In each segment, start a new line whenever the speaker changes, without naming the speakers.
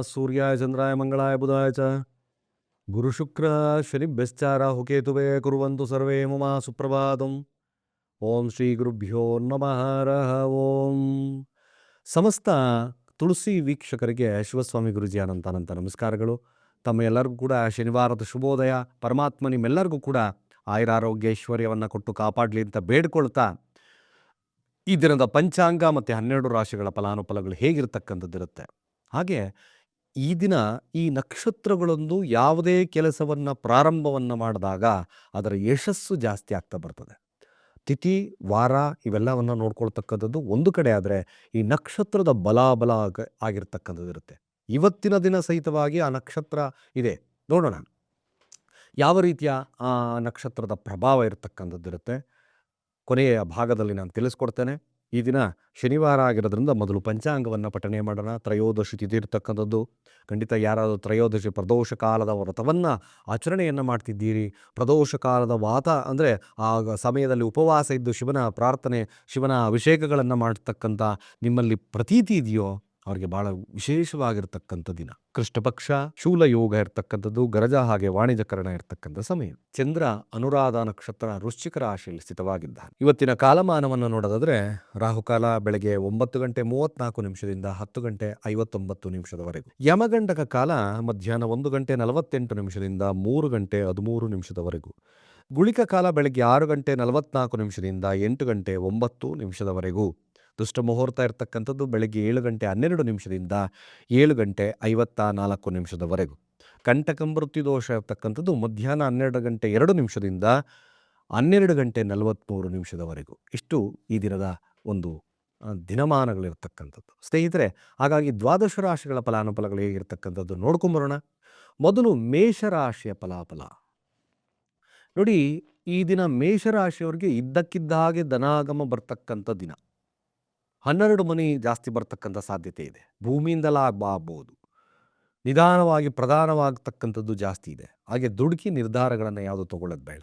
ಸೂರ್ಯಾಯ ಚಂದ್ರಾಯ ಮಂಗಳಾಯ ಬುಧಾಯ ಚ ಗುರು ಶುಕ್ರ ಶನಿಭ್ಯಶ್ಚಾರ ಹುಕೇತುವೆ ಕುರುವಂತು ಸರ್ವೇ ಮಮ ಸುಪ್ರಭಾತಂ ಓಂ ಶ್ರೀ ಗುರುಭ್ಯೋ ನಮಃ ಓಂ ಸಮಸ್ತ ತುಳಸಿ ವೀಕ್ಷಕರಿಗೆ ಶಿವಸ್ವಾಮಿ ಗುರುಜಿ ಅನಂತ ಅನಂತ ನಮಸ್ಕಾರಗಳು. ತಮ್ಮ ಎಲ್ಲರಿಗೂ ಕೂಡ ಶನಿವಾರದ ಶುಭೋದಯ. ಪರಮಾತ್ಮ ನಿಮ್ಮೆಲ್ಲರಿಗೂ ಕೂಡ ಆಯುರಾರೋಗ್ಯ ಐಶ್ವರ್ಯವನ್ನು ಕೊಟ್ಟು ಕಾಪಾಡಲಿ ಅಂತ ಬೇಡ್ಕೊಳ್ತಾ ಈ ದಿನದ ಪಂಚಾಂಗ ಮತ್ತು ಹನ್ನೆರಡು ರಾಶಿಗಳ ಫಲಾನುಫಲಗಳು ಹೇಗಿರ್ತಕ್ಕಂಥದ್ದಿರುತ್ತೆ. ಹಾಗೆ ಈ ದಿನ ಈ ನಕ್ಷತ್ರಗಳೊಂದು ಯಾವುದೇ ಕೆಲಸವನ್ನು, ಪ್ರಾರಂಭವನ್ನು ಮಾಡಿದಾಗ ಅದರ ಯಶಸ್ಸು ಜಾಸ್ತಿ ಆಗ್ತಾ ಬರ್ತದೆ. ತಿಥಿ, ವಾರ ಇವೆಲ್ಲವನ್ನು ನೋಡ್ಕೊಳ್ತಕ್ಕಂಥದ್ದು ಒಂದು ಕಡೆ ಆದರೆ ಈ ನಕ್ಷತ್ರದ ಬಲಾಬಲ ಆಗ, ಆಗಿರ್ತಕ್ಕಂಥದ್ದು ಇರುತ್ತೆ. ಇವತ್ತಿನ ದಿನ ಸಹಿತವಾಗಿ ಆ ನಕ್ಷತ್ರ ಇದೆ. ನೋಡೋಣ. ಯಾವ ರೀತಿಯ ಆ ನಕ್ಷತ್ರದ ಪ್ರಭಾವ ಇರತಕ್ಕಂಥದ್ದಿರುತ್ತೆ ಕೊನೆಯ ಭಾಗದಲ್ಲಿ ನಾನು ತಿಳಿಸ್ಕೊಡ್ತೇನೆ. ಈ ದಿನ ಶನಿವಾರ ಆಗಿರೋದ್ರಿಂದ ಮೊದಲು ಪಂಚಾಂಗವನ್ನು ಪಠನೆ ಮಾಡೋಣ, ತ್ರಯೋದಶಿ ತಿಥಿ ಇರ್ತಕ್ಕಂಥದ್ದು. ಖಂಡಿತ ಯಾರಾದರೂ ತ್ರಯೋದಶಿ ಪ್ರದೋಷ ಕಾಲದ ವ್ರತವನ್ನು ಆಚರಣೆಯನ್ನು ಮಾಡ್ತಿದ್ದೀರಿ. ಪ್ರದೋಷ ಕಾಲದ ವಾತ ಅಂದರೆ ಆ ಸಮಯದಲ್ಲಿ ಉಪವಾಸ ಇದ್ದು ಶಿವನ ಪ್ರಾರ್ಥನೆ, ಶಿವನ ಅಭಿಷೇಕಗಳನ್ನು ಮಾಡ್ತಕ್ಕಂಥ ನಿಮ್ಮಲ್ಲಿ ಪ್ರತೀತಿ ಇದೆಯೋ? ಅವರಿಗೆ ಬಹಳ ವಿಶೇಷವಾಗಿರ್ತಕ್ಕಂಥ ದಿನ. ಕೃಷ್ಣಪಕ್ಷ ಶೂಲ ಯೋಗ ಇರ್ತಕ್ಕಂಥದ್ದು, ಗರಜ ಹಾಗೆ ವಾಣಿಜ್ಯಕರಣ ಇರ್ತಕ್ಕಂಥ ಸಮಯ. ಚಂದ್ರ ಅನುರಾಧ ನಕ್ಷತ್ರ ವೃಶ್ಚಿಕ ರಾಶಿಯಲ್ಲಿ ಸ್ಥಿತವಾಗಿದ್ದಾನೆ. ಇವತ್ತಿನ ಕಾಲಮಾನವನ್ನು ನೋಡೋದಾದ್ರೆ ರಾಹುಕಾಲ ಬೆಳಗ್ಗೆ ಒಂಬತ್ತು ಗಂಟೆ ಮೂವತ್ನಾಲ್ಕು ನಿಮಿಷದಿಂದ ಹತ್ತು ಗಂಟೆ ಐವತ್ತೊಂಬತ್ತು ನಿಮಿಷದವರೆಗೂ. ಯಮಗಂಡಕ ಕಾಲ ಮಧ್ಯಾಹ್ನ ಒಂದು ಗಂಟೆ ನಲವತ್ತೆಂಟು ನಿಮಿಷದಿಂದ ಮೂರು ಗಂಟೆ ಹದಿಮೂರು ನಿಮಿಷದವರೆಗೂ. ಗುಳಿಕ ಕಾಲ ಬೆಳಗ್ಗೆ ಆರು ಗಂಟೆ ನಲವತ್ನಾಲ್ಕು ನಿಮಿಷದಿಂದ ಎಂಟು ಗಂಟೆ ಒಂಬತ್ತು ನಿಮಿಷದವರೆಗೂ. ದುಷ್ಟ ಮುಹೂರ್ತ ಇರತಕ್ಕಂಥದ್ದು ಬೆಳಗ್ಗೆ ಏಳು ಗಂಟೆ ಹನ್ನೆರಡು ನಿಮಿಷದಿಂದ ಏಳು ಗಂಟೆ ಐವತ್ತ ನಾಲ್ಕು ನಿಮಿಷದವರೆಗೂ. ಕಂಟಕ ಮೃತ್ಯು ದೋಷ ಇರತಕ್ಕಂಥದ್ದು ಮಧ್ಯಾಹ್ನ ಹನ್ನೆರಡು ಗಂಟೆ ಎರಡು ನಿಮಿಷದಿಂದ ಹನ್ನೆರಡು ಗಂಟೆ ನಲವತ್ತ್ಮೂರು ನಿಮಿಷದವರೆಗೂ. ಇಷ್ಟು ಈ ದಿನದ ಒಂದು ದಿನಮಾನಗಳಿರ್ತಕ್ಕಂಥದ್ದು. ಸ್ನೇಹಿತರೆ, ಹಾಗಾಗಿ ದ್ವಾದಶ ರಾಶಿಗಳ ಫಲಾನುಫಲಗಳು ಹೇಗಿರ್ತಕ್ಕಂಥದ್ದು ನೋಡ್ಕೊಂಬರೋಣ ಮೊದಲು ಮೇಷರಾಶಿಯ ಫಲಾಫಲ. ನೋಡಿ, ಈ ದಿನ ಮೇಷರಾಶಿಯವರಿಗೆ ಇದ್ದಕ್ಕಿದ್ದ ಹಾಗೆ ಧನಾಗಮ ಬರ್ತಕ್ಕಂಥ ದಿನ. ಹನ್ನೆರಡು ಮನಿ ಜಾಸ್ತಿ ಬರ್ತಕ್ಕಂಥ ಸಾಧ್ಯತೆ ಇದೆ. ಭೂಮಿಯಿಂದಲ ಆಗ್ಬೋದು. ನಿಧಾನವಾಗಿ ಪ್ರಧಾನವಾಗತಕ್ಕಂಥದ್ದು ಜಾಸ್ತಿ ಇದೆ. ಹಾಗೆ ದುಡುಕಿ ನಿರ್ಧಾರಗಳನ್ನು ಯಾವುದು ತಗೊಳ್ಳೋದು ಬೇಡ.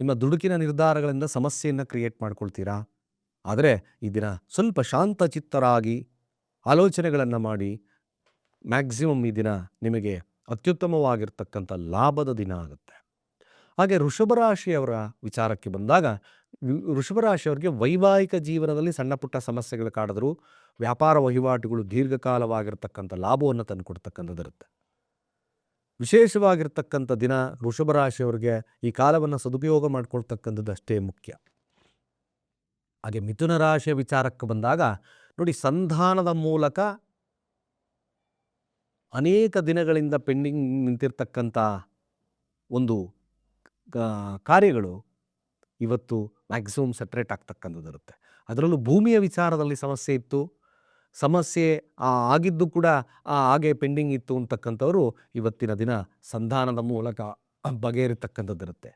ನಿಮ್ಮ ದುಡುಕಿನ ನಿರ್ಧಾರಗಳಿಂದ ಸಮಸ್ಯೆಯನ್ನು ಕ್ರಿಯೇಟ್ ಮಾಡ್ಕೊಳ್ತೀರಾ? ಆದರೆ ಈ ದಿನ ಸ್ವಲ್ಪ ಶಾಂತಚಿತ್ತರಾಗಿ ಆಲೋಚನೆಗಳನ್ನು ಮಾಡಿ ಮ್ಯಾಕ್ಸಿಮಮ್ ಈ ದಿನ ನಿಮಗೆ ಅತ್ಯುತ್ತಮವಾಗಿರ್ತಕ್ಕಂಥ ಲಾಭದ ದಿನ ಆಗುತ್ತೆ. ಹಾಗೆ ವೃಷಭ ರಾಶಿಯವರ ವಿಚಾರಕ್ಕೆ ಬಂದಾಗ ವಿ- ವೃಷಭ ರಾಶಿಯವರಿಗೆ ವೈವಾಹಿಕ ಜೀವನದಲ್ಲಿ ಸಣ್ಣ ಪುಟ್ಟ ಸಮಸ್ಯೆಗಳು ಕಾಡಿದ್ರು ವ್ಯಾಪಾರ ವಹಿವಾಟುಗಳು ದೀರ್ಘಕಾಲವಾಗಿರ್ತಕ್ಕಂಥ ಲಾಭವನ್ನು ತಂದುಕೊಡ್ತಕ್ಕಂಥದ್ದಿರುತ್ತೆ ವಿಶೇಷವಾಗಿರ್ತಕ್ಕಂಥ ದಿನ ವೃಷಭ ರಾಶಿಯವರಿಗೆ ಈ ಕಾಲವನ್ನು ಸದುಪಯೋಗ ಮಾಡ್ಕೊಳ್ತಕ್ಕಂಥದ್ದು ಅಷ್ಟೇ ಮುಖ್ಯ. ಹಾಗೆ ಮಿಥುನ ರಾಶಿಯ ವಿಚಾರಕ್ಕೆ ಬಂದಾಗ ನೋಡಿ ಸಂಧಾನದ ಮೂಲಕ ಅನೇಕ ದಿನಗಳಿಂದ ಪೆಂಡಿಂಗ್ ನಿಂತಿರ್ತಕ್ಕಂಥ ಒಂದು ಕಾರ್ಯಗಳು ಇವತ್ತು ಮ್ಯಾಕ್ಸಿಮಮ್ ಸೆಟ್ರೇಟ್ ಆಗ್ತಕ್ಕಂಥದ್ದು ಇರುತ್ತೆ. ಅದರಲ್ಲೂ ಭೂಮಿಯ ವಿಚಾರದಲ್ಲಿ ಸಮಸ್ಯೆ ಇತ್ತು. ಸಮಸ್ಯೆ ಆಗಿದ್ದು ಕೂಡ ಹಾಗೆ ಪೆಂಡಿಂಗ್ ಇತ್ತು ಅಂತಕ್ಕಂಥವ್ರು ಇವತ್ತಿನ ದಿನ ಸಂಧಾನದ ಮೂಲಕ ಬಗೆಹರಿತಕ್ಕಂಥದ್ದಿರುತ್ತೆ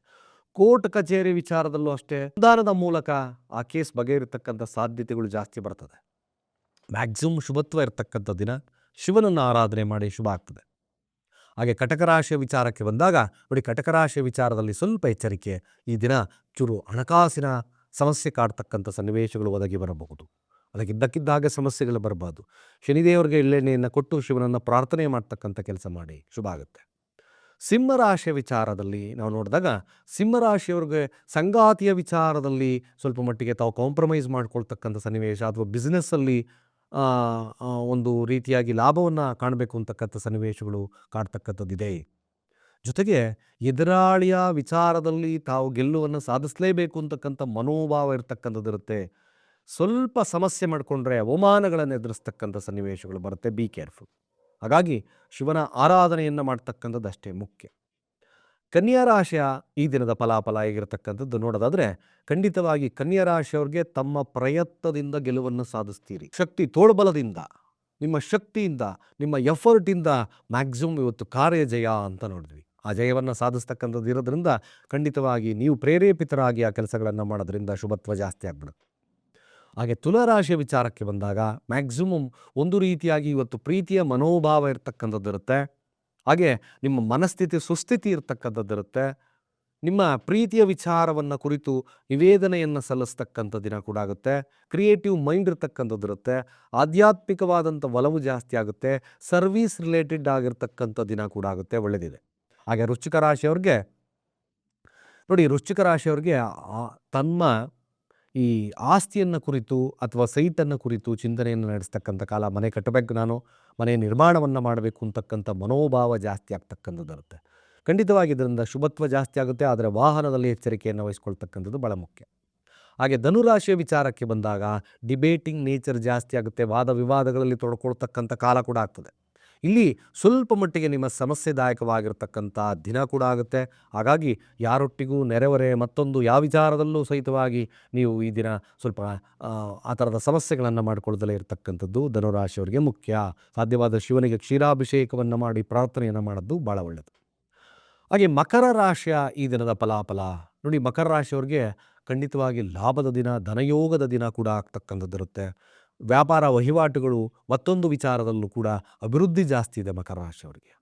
ಕೋರ್ಟ್ ಕಚೇರಿ ವಿಚಾರದಲ್ಲೂ ಅಷ್ಟೇ, ಸಂಧಾನದ ಮೂಲಕ ಆ ಕೇಸ್ ಬಗೆಹರಿತಕ್ಕಂಥ ಸಾಧ್ಯತೆಗಳು ಜಾಸ್ತಿ ಬರ್ತದೆ. ಮ್ಯಾಕ್ಸಿಮಮ್ ಶುಭತ್ವ ಇರತಕ್ಕಂಥ ದಿನ ಶಿವನನ್ನು ಆರಾಧನೆ ಮಾಡಿ ಶುಭ ಆಗ್ತದೆ. ಹಾಗೆ ಕಟಕ ರಾಶಿಯ ವಿಚಾರಕ್ಕೆ ಬಂದಾಗ, ನೋಡಿ ಕಟಕ ರಾಶಿಯ ವಿಚಾರದಲ್ಲಿ ಸ್ವಲ್ಪ ಎಚ್ಚರಿಕೆ. ಈ ದಿನ ಚೂರು ಹಣಕಾಸಿನ ಸಮಸ್ಯೆ ಕಾಡ್ತಕ್ಕಂಥ ಸನ್ನಿವೇಶಗಳು ಒದಗಿ ಬರಬಹುದು. ಅದಕ್ಕೆ ಇದ್ದಕ್ಕಿದ್ದ ಹಾಗೆ ಸಮಸ್ಯೆಗಳು ಬರಬಾರ್ದು. ಶನಿದೇವರಿಗೆ ಎಳ್ಳೆಣ್ಣೆಯನ್ನು ಕೊಟ್ಟು ಶಿವನನ್ನು ಪ್ರಾರ್ಥನೆ ಮಾಡ್ತಕ್ಕಂಥ ಕೆಲಸ ಮಾಡಿ. ಶುಭ ಆಗುತ್ತೆ. ಸಿಂಹರಾಶಿಯ ವಿಚಾರದಲ್ಲಿ ನಾವು ನೋಡಿದಾಗ, ಸಿಂಹರಾಶಿಯವ್ರಿಗೆ ಸಂಗಾತಿಯ ವಿಚಾರದಲ್ಲಿ ಸ್ವಲ್ಪ ಮಟ್ಟಿಗೆ ತಾವು ಕಾಂಪ್ರಮೈಸ್ ಮಾಡ್ಕೊಳ್ತಕ್ಕಂಥ ಸನ್ನಿವೇಶ ಅಥವಾ ಬಿಸ್ನೆಸ್ಸಲ್ಲಿ ಒಂದು ರೀತಿಯಾಗಿ ಲಾಭವನ್ನು ಕಾಣಬೇಕು ಅಂತಕ್ಕಂಥ ಸನ್ನಿವೇಶಗಳು ಕಾಡ್ತಕ್ಕಂಥದ್ದಿದೆ ಜೊತೆಗೆ ಎದುರಾಳಿಯ ವಿಚಾರದಲ್ಲಿ ತಾವು ಗೆಲ್ಲುವನ್ನು ಸಾಧಿಸಲೇಬೇಕು ಅಂತಕ್ಕಂಥ ಮನೋಭಾವ ಇರತಕ್ಕಂಥದ್ದಿರುತ್ತೆ. ಸ್ವಲ್ಪ ಸಮಸ್ಯೆ ಮಾಡಿಕೊಂಡ್ರೆ ಅವಮಾನಗಳನ್ನು ಎದುರಿಸ್ತಕ್ಕಂಥ ಸನ್ನಿವೇಶಗಳು ಬರುತ್ತೆ. ಬಿ ಕೇರ್ಫುಲ್ ಹಾಗಾಗಿ ಶಿವನ ಆರಾಧನೆಯನ್ನು ಮಾಡ್ತಕ್ಕಂಥದ್ದು ಅಷ್ಟೇ ಮುಖ್ಯ. ಕನ್ಯಾ ರಾಶಿಯ ಈ ದಿನದ ಫಲಾಫಲ ಹೇಗಿರತಕ್ಕಂಥದ್ದು ನೋಡೋದಾದ್ರೆ, ಖಂಡಿತವಾಗಿ ಕನ್ಯಾ ರಾಶಿಯವ್ರಿಗೆ ತಮ್ಮ ಪ್ರಯತ್ನದಿಂದ ಗೆಲುವನ್ನು ಸಾಧಿಸ್ತೀರಿ. ಶಕ್ತಿ ತೋಳ್ಬಲದಿಂದ, ನಿಮ್ಮ ಶಕ್ತಿಯಿಂದ, ನಿಮ್ಮ ಎಫರ್ಟಿಂದ ಮ್ಯಾಕ್ಸಿಮಮ್ ಇವತ್ತು ಕಾರ್ಯ ಜಯ ಅಂತ ನೋಡಿದ್ವಿ. ಆ ಜಯವನ್ನು ಸಾಧಿಸ್ತಕ್ಕಂಥದ್ದು ಇರೋದ್ರಿಂದ ಖಂಡಿತವಾಗಿ ನೀವು ಪ್ರೇರೇಪಿತರಾಗಿ ಆ ಕೆಲಸಗಳನ್ನು ಮಾಡೋದ್ರಿಂದ ಶುಭತ್ವ ಜಾಸ್ತಿ ಆಗ್ಬಿಡುತ್ತೆ. ಹಾಗೆ ತುಲಾರಾಶಿಯ ವಿಚಾರಕ್ಕೆ ಬಂದಾಗ ಮ್ಯಾಕ್ಸಿಮಮ್ ಒಂದು ರೀತಿಯಾಗಿ ಇವತ್ತು ಪ್ರೀತಿಯ ಮನೋಭಾವ ಇರತಕ್ಕಂಥದ್ದು ಇರುತ್ತೆ. ಹಾಗೆ ನಿಮ್ಮ ಮನಸ್ಥಿತಿ ಸುಸ್ಥಿತಿ ಇರತಕ್ಕಂಥದ್ದಿರುತ್ತೆ ನಿಮ್ಮ ಪ್ರೀತಿಯ ವಿಚಾರವನ್ನು ಕುರಿತು ನಿವೇದನೆಯನ್ನು ಸಲ್ಲಿಸ್ತಕ್ಕಂಥ ದಿನ ಕೂಡ ಆಗುತ್ತೆ. ಕ್ರಿಯೇಟಿವ್ ಮೈಂಡ್ ಇರತಕ್ಕಂಥದ್ದಿರುತ್ತೆ ಆಧ್ಯಾತ್ಮಿಕವಾದಂಥ ಒಲವು ಜಾಸ್ತಿ ಆಗುತ್ತೆ. ಸರ್ವೀಸ್ ರಿಲೇಟೆಡ್ ಆಗಿರ್ತಕ್ಕಂಥ ದಿನ ಕೂಡ ಆಗುತ್ತೆ. ಒಳ್ಳೆಯದಿದೆ ಹಾಗೆ ವೃಶ್ಚಿಕ ರಾಶಿಯವ್ರಿಗೆ ನೋಡಿ ವೃಶ್ಚಿಕ ರಾಶಿಯವ್ರಿಗೆ ತಮ್ಮ ಈ ಆಸ್ತಿಯನ್ನು ಕುರಿತು ಅಥವಾ ಸೈಟನ್ನು ಕುರಿತು ಚಿಂತನೆಯನ್ನು ನಡೆಸ್ತಕ್ಕಂಥ ಕಾಲ ಮನೆ ಕಟ್ಟಬೇಕು ನಾನು. ಮನೆ ನಿರ್ಮಾಣವನ್ನು ಮಾಡಬೇಕು ಅಂತಕ್ಕಂಥ ಮನೋಭಾವ ಜಾಸ್ತಿ ಆಗ್ತಕ್ಕಂಥದ್ದು ಇರುತ್ತೆ. ಖಂಡಿತವಾಗಿ ಇದರಿಂದ ಶುಭತ್ವ ಜಾಸ್ತಿ ಆಗುತ್ತೆ, ಆದರೆ ವಾಹನದಲ್ಲಿ ಎಚ್ಚರಿಕೆಯನ್ನು ವಹಿಸ್ಕೊಳ್ತಕ್ಕಂಥದ್ದು ಭಾಳ ಮುಖ್ಯ. ಹಾಗೆ ಧನುರಾಶಿಯ ವಿಚಾರಕ್ಕೆ ಬಂದಾಗ ಡಿಬೇಟಿಂಗ್ ನೇಚರ್ ಜಾಸ್ತಿ ಆಗುತ್ತೆ, ವಾದ ವಿವಾದಗಳಲ್ಲಿ ತೊಡ್ಕೊಳ್ತಕ್ಕಂಥ ಕಾಲ ಕೂಡ ಆಗ್ತದೆ. ಇಲ್ಲಿ ಸ್ವಲ್ಪ ಮಟ್ಟಿಗೆ ನಿಮ್ಮ ಸಮಸ್ಯೆದಾಯಕವಾಗಿರ್ತಕ್ಕಂಥ ದಿನ ಕೂಡ ಆಗುತ್ತೆ. ಹಾಗಾಗಿ ಯಾರೊಟ್ಟಿಗೂ ನೆರೆಹೊರೆ ಮತ್ತೊಂದು ಯಾವ ವಿಚಾರದಲ್ಲೂ ಸಹಿತವಾಗಿ ನೀವು ಈ ದಿನ ಸ್ವಲ್ಪ ಆ, ಥರದ ಸಮಸ್ಯೆಗಳನ್ನು ಮಾಡಿಕೊಳ್ಳದಲೇ ಇರತಕ್ಕಂಥದ್ದು ಧನುರಾಶಿಯವರಿಗೆ ಮುಖ್ಯ. ಸಾಧ್ಯವಾದ ಶಿವನಿಗೆ ಕ್ಷೀರಾಭಿಷೇಕವನ್ನು ಮಾಡಿ ಪ್ರಾರ್ಥನೆಯನ್ನು ಮಾಡೋದು ಭಾಳ ಒಳ್ಳೆಯದು ಹಾಗೆ ಮಕರ ರಾಶಿಯ ಈ ದಿನದ ಫಲಾಫಲ ನೋಡಿ ಮಕರ ರಾಶಿಯವ್ರಿಗೆ ಖಂಡಿತವಾಗಿ ಲಾಭದ ದಿನ ಧನಯೋಗದ ದಿನ ಕೂಡ ಆಗ್ತಕ್ಕಂಥದ್ದು ಇರುತ್ತೆ ವ್ಯಾಪಾರ ವಹಿವಾಟುಗಳು ಮತ್ತೊಂದು ವಿಚಾರದಲ್ಲೂ ಕೂಡ ಅಭಿವೃದ್ಧಿ ಜಾಸ್ತಿ ಇದೆ ಮಕರ ರಾಶಿಯವರಿಗೆ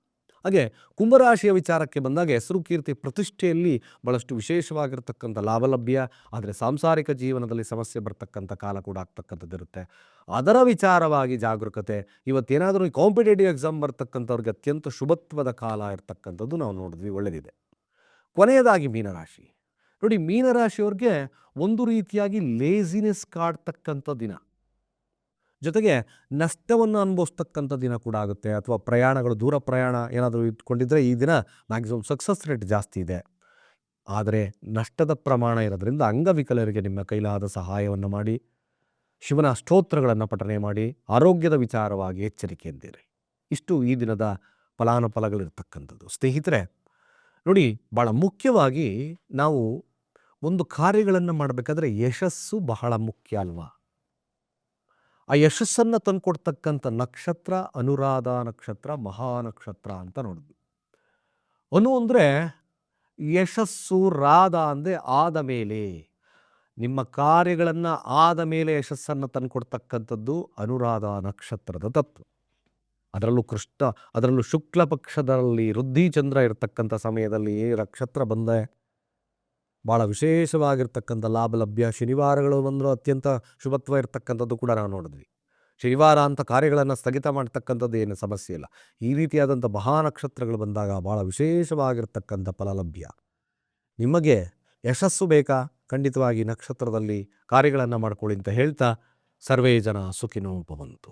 ಹಾಗೆ ಕುಂಭರಾಶಿಯ ವಿಚಾರಕ್ಕೆ ಬಂದಾಗ ಹೆಸರು ಕೀರ್ತಿ ಪ್ರತಿಷ್ಠೆಯಲ್ಲಿ ಭಾಳಷ್ಟು ವಿಶೇಷವಾಗಿರ್ತಕ್ಕಂಥ ಲಾಭಲಭ್ಯ, ಆದರೆ ಸಾಂಸಾರಿಕ ಜೀವನದಲ್ಲಿ ಸಮಸ್ಯೆ ಬರ್ತಕ್ಕಂಥ ಕಾಲ ಕೂಡ ಆಗ್ತಕ್ಕಂಥದ್ದಿರುತ್ತೆ. ಅದರ ವಿಚಾರವಾಗಿ ಜಾಗರೂಕತೆ, ಇವತ್ತೇನಾದರೂ ಕಾಂಪಿಟೇಟಿವ್ ಎಕ್ಸಾಮ್ ಬರ್ತಕ್ಕಂಥವ್ರಿಗೆ ಅತ್ಯಂತ ಶುಭತ್ವದ ಕಾಲ ಇರ್ತಕ್ಕಂಥದ್ದು ನಾವು ನೋಡಿದ್ವಿ ಒಳ್ಳೆಯದಿದೆ ಕೊನೆಯದಾಗಿ ಮೀನರಾಶಿ. ನೋಡಿ ಮೀನರಾಶಿಯವ್ರಿಗೆ ಒಂದು ರೀತಿಯಾಗಿ ಲೇಸಿನೆಸ್ ಕಾಡ್ತಕ್ಕಂಥ ದಿನ. ಜೊತೆಗೆ ನಷ್ಟವನ್ನು ಅನುಭವಿಸ್ತಕ್ಕಂಥ ದಿನ ಕೂಡ ಆಗುತ್ತೆ. ಅಥವಾ ಪ್ರಯಾಣಗಳು, ದೂರ ಪ್ರಯಾಣ ಏನಾದರೂ ಇಟ್ಕೊಂಡಿದ್ರೆ ಈ ದಿನ ಮ್ಯಾಕ್ಸಿಮಮ್ ಸಕ್ಸಸ್ ರೇಟ್ ಜಾಸ್ತಿ ಇದೆ. ಆದರೆ ನಷ್ಟದ ಪ್ರಮಾಣ ಇರೋದ್ರಿಂದ ಅಂಗವಿಕಲರಿಗೆ ನಿಮ್ಮ ಕೈಲಾದ ಸಹಾಯವನ್ನು ಮಾಡಿ, ಶಿವನ ಸ್ತೋತ್ರಗಳನ್ನು ಪಠನೆ ಮಾಡಿ, ಆರೋಗ್ಯದ ವಿಚಾರವಾಗಿ ಎಚ್ಚರಿಕೆಯಿಂದಿರಿ ಇಷ್ಟು ಈ ದಿನದ ಫಲಾನುಫಲಗಳಿರ್ತಕ್ಕಂಥದ್ದು ಸ್ನೇಹಿತರೆ, ನೋಡಿ ಭಾಳ ಮುಖ್ಯವಾಗಿ ನಾವು ಒಂದು ಕಾರ್ಯಗಳನ್ನು ಮಾಡಬೇಕಾದ್ರೆ ಯಶಸ್ಸು ಬಹಳ ಮುಖ್ಯ ಅಲ್ವಾ? ಆ ಯಶಸ್ಸನ್ನು ತಂದುಕೊಡ್ತಕ್ಕಂಥ ನಕ್ಷತ್ರ, ಅನುರಾಧ ನಕ್ಷತ್ರ ಮಹಾನಕ್ಷತ್ರ ಅಂತ ನೋಡಿದ್ವಿ. ಅನು ಅಂದರೆ, ಯಶಸ್ಸು ರಾಧ ಅಂದರೆ ಆದ ಮೇಲೆ, ನಿಮ್ಮ ಕಾರ್ಯಗಳನ್ನು ಆದ ಮೇಲೆ ಯಶಸ್ಸನ್ನು ತಂದುಕೊಡ್ತಕ್ಕಂಥದ್ದು ಅನುರಾಧ ನಕ್ಷತ್ರದ ತತ್ವ. ಅದರಲ್ಲೂ ಕೃಷ್ಣ, ಅದರಲ್ಲೂ ಶುಕ್ಲ ಪಕ್ಷದಲ್ಲಿ ಇರತಕ್ಕಂಥ ಸಮಯದಲ್ಲಿ ನಕ್ಷತ್ರ ಬಂದೆ. ಭಾಳ ವಿಶೇಷವಾಗಿರ್ತಕ್ಕಂಥ ಲಾಭ ಲಭ್ಯ ಶನಿವಾರಗಳು ಬಂದರೂ ಅತ್ಯಂತ ಶುಭತ್ವ ಇರತಕ್ಕಂಥದ್ದು ಕೂಡ ನಾವು ನೋಡಿದ್ವಿ. ಶನಿವಾರ ಅಂತ ಕಾರ್ಯಗಳನ್ನು ಸ್ಥಗಿತ ಮಾಡ್ತಕ್ಕಂಥದ್ದು ಏನು ಸಮಸ್ಯೆ ಇಲ್ಲ. ಈ ರೀತಿಯಾದಂಥ ಮಹಾ ನಕ್ಷತ್ರಗಳು ಬಂದಾಗ ಭಾಳ ವಿಶೇಷವಾಗಿರ್ತಕ್ಕಂಥ ಫಲ ಲಭ್ಯ ನಿಮಗೆ ಯಶಸ್ಸು ಬೇಕಾ? ಖಂಡಿತವಾಗಿ ನಕ್ಷತ್ರದಲ್ಲಿ ಕಾರ್ಯಗಳನ್ನು ಮಾಡ್ಕೊಳ್ಳಿ ಅಂತ ಹೇಳ್ತಾ ಸರ್ವೇ ಜನ ಸುಖಿನೋ ಭವಂತು